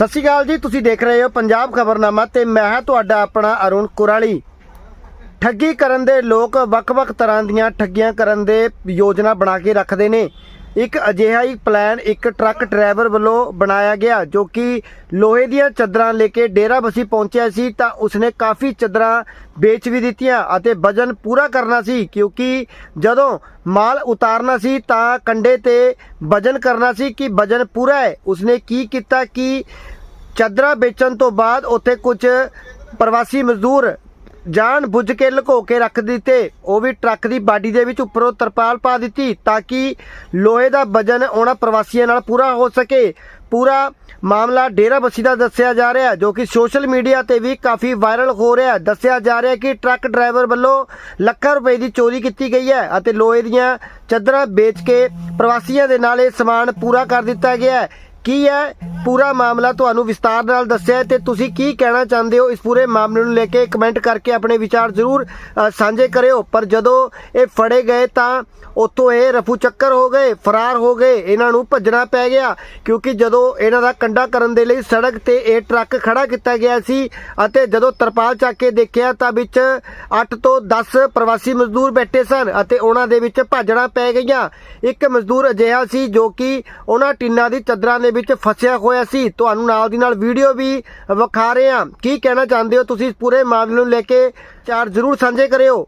ਸਤਿ ਸ਼੍ਰੀ ਅਕਾਲ ਜੀ, ਤੁਸੀਂ ਦੇਖ ਰਹੇ ਹੋ ਪੰਜਾਬ ਖਬਰਨਾਮਾ ਤੇ ਮੈਂ ਹਾਂ ਤੁਹਾਡਾ ਆਪਣਾ ਅਰੁਣ ਕੁਰਾਲੀ। ਠੱਗੀ ਕਰਨ ਦੇ ਲੋਕ ਵੱਖ-ਵੱਖ ਤਰ੍ਹਾਂ ਦੀਆਂ ਠੱਗੀਆਂ ਕਰਨ ਦੇ ਯੋਜਨਾ ਬਣਾ ਕੇ ਰੱਖਦੇ ਨੇ। ਇੱਕ ਅਜਿਹਾ ਹੀ ਪਲਾਨ ਇੱਕ ਟਰੱਕ ਡਰਾਈਵਰ ਵੱਲੋਂ ਬਣਾਇਆ ਗਿਆ, ਜੋ ਕਿ ਲੋਹੇ ਦੀਆਂ ਚਾਦਰਾਂ ਲੈ ਕੇ ਡੇਰਾ ਬਸੀ ਪਹੁੰਚਿਆ ਸੀ, ਤਾਂ ਉਸਨੇ ਕਾਫੀ ਚਾਦਰਾਂ ਵੇਚ ਵੀ ਦਿੱਤੀਆਂ ਅਤੇ ਵਜਨ ਪੂਰਾ ਕਰਨਾ ਸੀ, ਕਿਉਂਕਿ ਜਦੋਂ ਮਾਲ ਉਤਾਰਨਾ ਸੀ ਤਾਂ ਕੰਡੇ ਤੇ ਵਜਨ ਕਰਨਾ ਸੀ ਕਿ ਵਜਨ ਪੂਰਾ ਹੈ। ਉਸਨੇ ਕੀ ਕੀਤਾ ਕਿ ਚਾਦਰਾਂ ਵੇਚਣ ਤੋਂ ਬਾਅਦ ਉੱਥੇ ਕੁਝ ਪ੍ਰਵਾਸੀ ਮਜ਼ਦੂਰ ਜਾਣ ਬੁੱਝ ਕੇ ਲੁਕੋ ਕੇ ਰੱਖ ਦਿੱਤੇ। ਉਹ ਵੀ ਟਰੱਕ ਦੀ ਬਾਡੀ ਦੇ ਵਿੱਚ ਉੱਪਰੋਂ ਤਰਪਾਲ ਪਾ ਦਿੱਤੀ ਤਾਂ ਕਿ ਲੋਹੇ ਦਾ ਵਜਨ ਉਹਨਾਂ ਪ੍ਰਵਾਸੀਆਂ ਨਾਲ ਪੂਰਾ ਹੋ ਸਕੇ। ਪੂਰਾ ਮਾਮਲਾ ਡੇਰਾ ਬੱਸੀ ਦਾ ਦੱਸਿਆ ਜਾ ਰਿਹਾ, ਜੋ ਕਿ ਸੋਸ਼ਲ ਮੀਡੀਆ ਤੇ ਵੀ ਕਾਫੀ ਵਾਇਰਲ ਹੋ ਰਿਹਾ। ਦੱਸਿਆ ਜਾ ਰਿਹਾ ਕਿ ਟਰੱਕ ਡਰਾਈਵਰ ਵੱਲੋਂ ਲੱਖਾਂ ਰੁਪਏ ਦੀ ਚੋਰੀ ਕੀਤੀ ਗਈ ਹੈ ਅਤੇ ਲੋਹੇ ਦੀਆਂ ਚਾਦਰਾਂ ਵੇਚ ਕੇ ਪ੍ਰਵਾਸੀਆਂ ਦੇ ਨਾਲ ਇਹ ਸਮਾਨ ਪੂਰਾ ਕਰ ਦਿੱਤਾ ਗਿਆ ਹੈ। ਕੀ ਹੈ? ਪੂਰਾ ਮਾਮਲਾ ਤੁਹਾਨੂੰ ਵਿਸਤਾਰ ਨਾਲ ਦੱਸਿਆ ਹੈ ਤੇ ਤੁਸੀਂ ਕੀ ਕਹਿਣਾ ਚਾਹੁੰਦੇ ਹੋ? ਇਸ ਪੂਰੇ ਮਾਮਲੇ ਨੂੰ ਲੈ ਕੇ ਕਮੈਂਟ ਕਰਕੇ ਆਪਣੇ ਵਿਚਾਰ ਜ਼ਰੂਰ ਸਾਂਝੇ ਕਰਿਓ। ਪਰ ਜਦੋਂ ਇਹ ਫੜੇ ਗਏ ਤਾਂ ਉੱਥੋਂ ਇਹ ਰਫੂ ਚੱਕਰ ਹੋ ਗਏ, ਫਰਾਰ ਹੋ ਗਏ, ਇਹਨਾਂ ਨੂੰ ਭੱਜਣਾ ਪੈ ਗਿਆ। ਕਿਉਂਕਿ ਜਦੋਂ ਇਹਨਾਂ ਦਾ ਕੰਡਾ ਕਰਨ ਦੇ ਲਈ ਸੜਕ ਤੇ ਇਹ ਟਰੱਕ ਖੜਾ ਕੀਤਾ ਗਿਆ ਸੀ ਅਤੇ ਜਦੋਂ ਤਰਪਾਲ ਚੱਕ ਕੇ ਦੇਖਿਆ ਤਾਂ ਵਿੱਚ 8 ਤੋਂ 10 ਪ੍ਰਵਾਸੀ ਮਜ਼ਦੂਰ ਬੈਠੇ ਸਨ ਅਤੇ ਉਹਨਾਂ ਦੇ ਵਿੱਚ ਭਾਜਣਾ ਪੈ ਗਈਆਂ। ਇੱਕ ਮਜ਼ਦੂਰ ਅਜਿਹਾ ਸੀ ਜੋ ਕਿ ਉਹਨਾਂ ਟਿੰਨਾਂ ਦੀ ਚਾਦਰਾਂ ਦੇ ਵਿੱਚ ਫਸਿਆ ਹੋਇਆ ਸੀ। ਤੁਹਾਨੂੰ ਨਾਲ ਦੀ ਨਾਲ ਵੀਡੀਓ ਵੀ ਵਿਖਾ ਰਹੇ ਹਾਂ। ਕੀ ਕਹਿਣਾ ਚਾਹੁੰਦੇ ਹੋ ਤੁਸੀਂ? ਇਸ ਪੂਰੇ ਮਾਮਲੇ ਨੂੰ ਲੈ ਕੇ ਚਾਰ ਜ਼ਰੂਰ ਸਾਂਝੇ ਕਰਿਓ।